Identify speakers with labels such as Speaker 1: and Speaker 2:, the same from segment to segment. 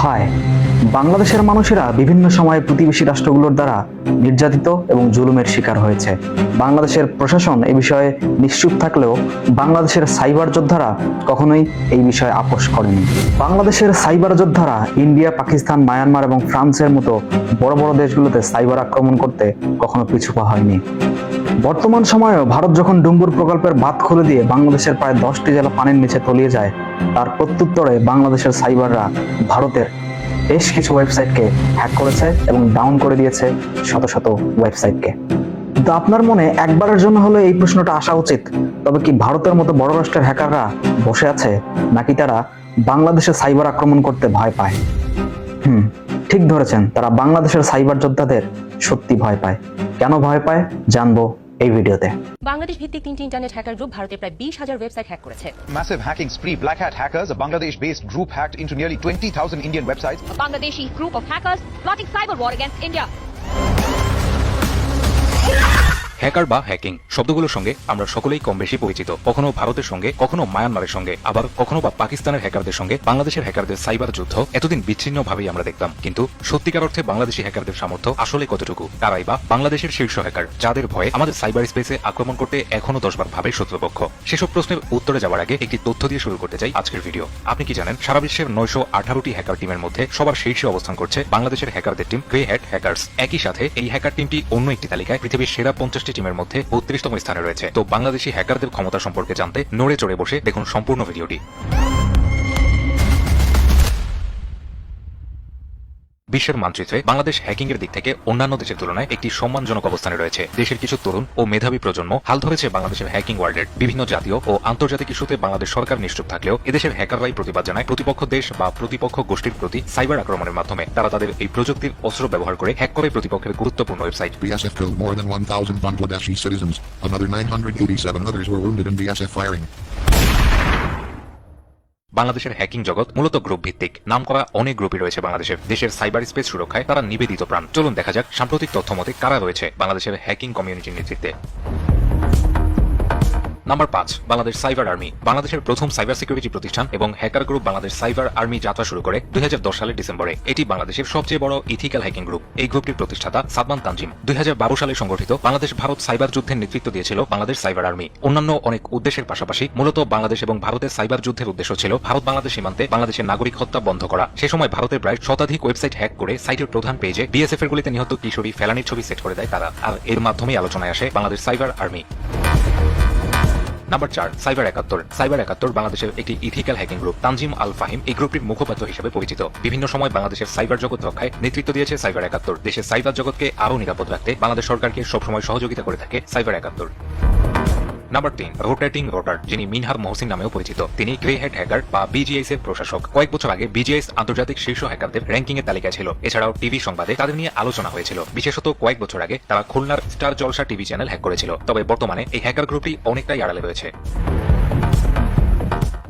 Speaker 1: হায়। বাংলাদেশের মানুষেরা বিভিন্ন সময়ে প্রতিবেশী রাষ্ট্রগুলোর দ্বারা নির্যাতিত এবং জুলুমের শিকার হয়েছে। বাংলাদেশের প্রশাসন এ বিষয়ে নিশ্চুপ থাকলেও বাংলাদেশের সাইবার যোদ্ধারা কখনোই এই বিষয়ে আপোষ করেনি। বাংলাদেশের সাইবার যোদ্ধারা ইন্ডিয়া, পাকিস্তান, মায়ানমার এবং ফ্রান্সের মতো বড় বড় দেশগুলোতে সাইবার আক্রমণ করতে কখনো পিছু পা হয়নি। বর্তমান সময়েও ভারত যখন ডুম্বুর প্রকল্পের বাঁধ খুলে দিয়ে বাংলাদেশের প্রায় দশটি জেলা পানির নিচে তলিয়ে যায়, তার প্রত্যুত্তরে বাংলাদেশের সাইবাররা ভারতের বেশ কিছু ওয়েবসাইটকে হ্যাক করেছে এবং ডাউন করে দিয়েছে শত শত ওয়েবসাইটকে। কিন্তু আপনার মনে একবারের জন্য হলে এই প্রশ্নটা আসা উচিত, তবে কি ভারতের মতো বড় রাষ্ট্রের হ্যাকাররা বসে আছে নাকি তারা বাংলাদেশে সাইবার আক্রমণ করতে ভয় পায়? হুম, ঠিক ধরেছেন, তারা বাংলাদেশের সাইবার যোদ্ধাদের সত্যি ভয় পায়। কেন ভয় পায়? জানব এই ভিডিওতে
Speaker 2: বাংলাদেশ ভিত্তিক তিনটি ইন্টারনেট হ্যাকার গ্রুপ ভারতে প্রায় বিশ হাজার ওয়েবসাইট হ্যাক করেছে
Speaker 3: Massive hacking spree. Black Hat hackers, a Bangladesh-based group, hacked into nearly 20,000 Indian websites.
Speaker 4: a Bangladeshi group of hackers plotting cyber war against India.
Speaker 5: Hacker বা হ্যাকিং শব্দগুলোর সঙ্গে আমরা সকলেই কম বেশি পরিচিত। কখনো ভারতের সঙ্গে, কখনো মায়ানমারের সঙ্গে, আবার কখনো বা পাকিস্তানের হ্যাকারদের সঙ্গে, বাংলাদেশের হ্যাকারদের সাইবার যুদ্ধ এতদিন বিচ্ছিন্নভাবেই আমরা দেখতাম। কিন্তু সত্যিকার অর্থে বাংলাদেশি হ্যাকারদের সামর্থ্য আসলে কতটুকু? তারাই বা বাংলাদেশের শীর্ষ হ্যাকার যাদের ভয়ে আমাদের সাইবার স্পেসে আক্রমণ করতে এখনও দশবার ভাবে শত্রুপক্ষ। সেসব প্রশ্নের উত্তরে যাওয়ার আগে একটি তথ্য দিয়ে শুরু করতে চাই আজকের ভিডিও আপনি কি জানেন, সারা বিশ্বের নয়শো আঠারোটি হ্যাকার টিমের মধ্যে সবার শীর্ষে অবস্থান করছে বাংলাদেশের হ্যাকারদের টিম গ্রে হ্যাট হ্যাকার্স একই সাথে এই হ্যাকার টিমটি অন্য একটি তালিকায় পৃথিবীর সেরা পঞ্চাশটি টিমের মধ্যে বত্রিশতম স্থানে রয়েছে। তো বাংলাদেশি হ্যাকারদের ক্ষমতা সম্পর্কে জানতে নড়ে চড়ে বসে দেখুন সম্পূর্ণ ভিডিওটি। বিশ্বের মানচিত্রে বাংলাদেশ হ্যাকিং এর দিক থেকে অন্যান্য দেশের তুলনায় একটি সম্মানজনক অবস্থানে রয়েছে দেশের কিছু তরুণ ও মেধাবী প্রজন্ম হাল ধরেছে বাংলাদেশের হ্যাকিং ওয়ার্ল্ডের বিভিন্ন জাতীয় ও আন্তর্জাতিক ইস্যুতে বাংলাদেশ সরকার নিশ্চুপ থাকলেও এদেশের হ্যাকাররাই প্রতিবাদ জানায় প্রতিপক্ষ দেশ বা প্রতিপক্ষ গোষ্ঠীর প্রতি সাইবার আক্রমণের মাধ্যমে তারা তাদের এই প্রযুক্তির অস্ত্র ব্যবহার করে হ্যাক করে প্রতিপক্ষের গুরুত্বপূর্ণ website
Speaker 6: BSF killed more than 1,000 Bangladeshi citizens. Another 987 others were wounded in BSF firing.
Speaker 5: বাংলাদেশের হ্যাকিং জগৎ মূলত গ্রুপ ভিত্তিক। নাম করা অনেক গ্রুপই রয়েছে বাংলাদেশের। দেশের সাইবার স্পেস সুরক্ষায় তারা নিবেদিত প্রাণ। চলুন দেখা যাক সাম্প্রতিক তথ্য মতে কারা রয়েছে বাংলাদেশের হ্যাকিং কমিউনিটির নেতৃত্বে। নাম্বার পাঁচ, বাংলাদেশ সাইবার আর্মি। বাংলাদেশের প্রথম সাইবার সিকিউরিটি প্রতিষ্ঠান এবং hacker group Bangladesh cyber army যাত্রা শুরু করে দুই হাজার দশ সালের ডিসেম্বরে। এটি বাংলাদেশের সবচেয়ে বড় ইথিক্যাল হ্যাকিং গ্রুপ। এই গ্রুপটির প্রতিষ্ঠাতা সাদমান তানজিম। দু হাজার বারো সালে সংগঠিত বাংলাদেশ ভারত সাইবার যুদ্ধের নেতৃত্ব দিয়েছিল বাংলাদেশ সাইবার আর্মি। অন্যান্য অনেক উদ্দেশ্যের পাশাপাশি মূলত বাংলাদেশ এবং ভারতের সাইবার যুদ্ধের উদ্দেশ্য ছিল ভারত বাংলাদেশ সীমান্তে বাংলাদেশের নাগরিক হত্যা বন্ধ করা। সে সময় ভারতের প্রায় শতাধিক ওয়েবসাইট হ্যাক করে সাইটের প্রধান পেজে বিএসএফ এর গুলিতে নিহত কিশোরী ফেলানির ছবি সেট করে দেয় তারা। আর এর মাধ্যমেই আলোচনায় আসে বাংলাদেশ সাইবার আর্মি। নাম্বার চার সাইবার একাত্তর। সাইবার একাত্তর বাংলাদেশের একটি ethical hacking group Tanjim Al Fahim এই গ্রুপটির মুখপাত্র হিসেবে পরিচিত। বিভিন্ন সময় বাংলাদেশের সাইবার জগৎ রক্ষায় নেতৃত্ব দিয়েছে সাইবার একাত্তর। দেশের সাইবার জগৎকে আরও নিরাপদ রাখতে বাংলাদেশ সরকারকে সবসময় সহযোগিতা করে থাকে সাইবার একাত্তর। নাম্বার তিন রোটেটিং রোটার যিনি মিনহার মহসিন নামেও পরিচিত। তিনি গ্রে হেড হ্যাকার বা বিজিএস এর প্রশাসক। কয়েক বছর আগে বিজিএস আন্তর্জাতিক শীর্ষ হ্যাকারদের র্যাঙ্কিং এর তালিকায় ছিল। এছাড়াও টিভি সংবাদে তাদের নিয়ে আলোচনা হয়েছিল। বিশেষত কয়েক বছর আগে তারা খুলনার Star Jalsha TV channel hack করেছিল। তবে বর্তমানে এই হ্যাকার গ্রুপটি অনেকটাই আড়ালে রয়েছে।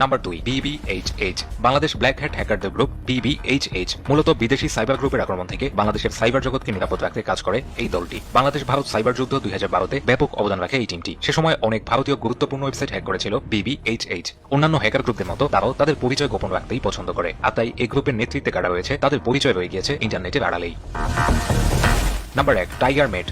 Speaker 5: নাম্বার দুই বিবিএইচএইচ বাংলাদেশ ব্ল্যাক হ্যাট হ্যাকারদের গ্রুপ বিবিএইচএইচ মূলত বিদেশি সাইবার গ্রুপের আক্রমণ থেকে বাংলাদেশের সাইবার জগৎকে নিরাপদ রাখতে কাজ করে এই দলটি। বাংলাদেশ ভারত সাইবার যুদ্ধ দুই হাজার বারোতে ব্যাপক অবদান রাখে এই টিমটি সে সময় অনেক ভারতীয় গুরুত্বপূর্ণ ওয়েবসাইট হ্যাক করেছিল বিবিএইচএইচ অন্যান্য হ্যাকার গ্রুপদের মতো তারাও তাদের পরিচয় গোপন রাখতেই পছন্দ করে। আর তাই এই গ্রুপের নেতৃত্বে কারা রয়েছে তাদের পরিচয় রয়ে গিয়েছে ইন্টারনেটের আড়ালেই। নাম্বার এক টাইগার মেট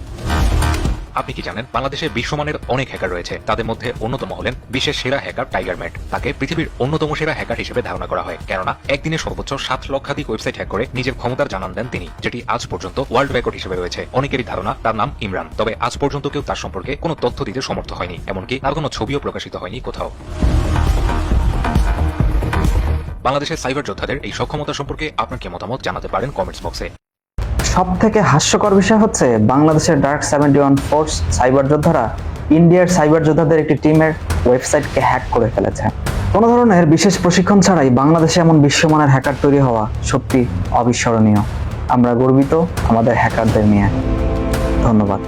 Speaker 5: আপনি কি জানেন, বাংলাদেশে বিশ্বমানের অনেক হ্যাকার রয়েছে। তাদের মধ্যে অন্যতম হলেন বিশ্বের সেরা হ্যাকার টাইগার ম্যাট তাকে পৃথিবীর অন্যতম সেরা হ্যাকার হিসেবে ধারণা করা হয়। কেননা, একদিনে সর্বোচ্চ সাত লক্ষাধিক ওয়েবসাইট হ্যাক করে নিজের ক্ষমতার জানান দেন তিনি, যেটি আজ পর্যন্ত ওয়ার্ল্ড রেকর্ড হিসেবে রয়েছে। অনেকেরই ধারণা, তার নাম ইমরান। তবে আজ পর্যন্ত কেউ তার সম্পর্কে কোনো তথ্য দিতে সমর্থ হয়নি, এমনকি তার কোনো ছবিও প্রকাশিত হয়নি কোথাও। বাংলাদেশের সাইবার যোদ্ধাদের এই সক্ষমতা সম্পর্কে আপনার কি মতামত জানাতে পারেন কমেন্টস বক্সে।
Speaker 1: সব থেকে হাস্যকর বিষয় হচ্ছে বাংলাদেশের dark seventy one force cyber যোদ্ধারা ইন্ডিয়ার সাইবার যোদ্ধাদের একটি টিমের ওয়েবসাইটকে হ্যাক করে ফেলেছে। কোনো ধরনের বিশেষ প্রশিক্ষণ ছাড়াই বাংলাদেশে এমন বিশ্বমানের হ্যাকার তৈরি হওয়া সত্যি অবিস্মরণীয়। আমরা গর্বিত আমাদের হ্যাকারদের নিয়ে। ধন্যবাদ।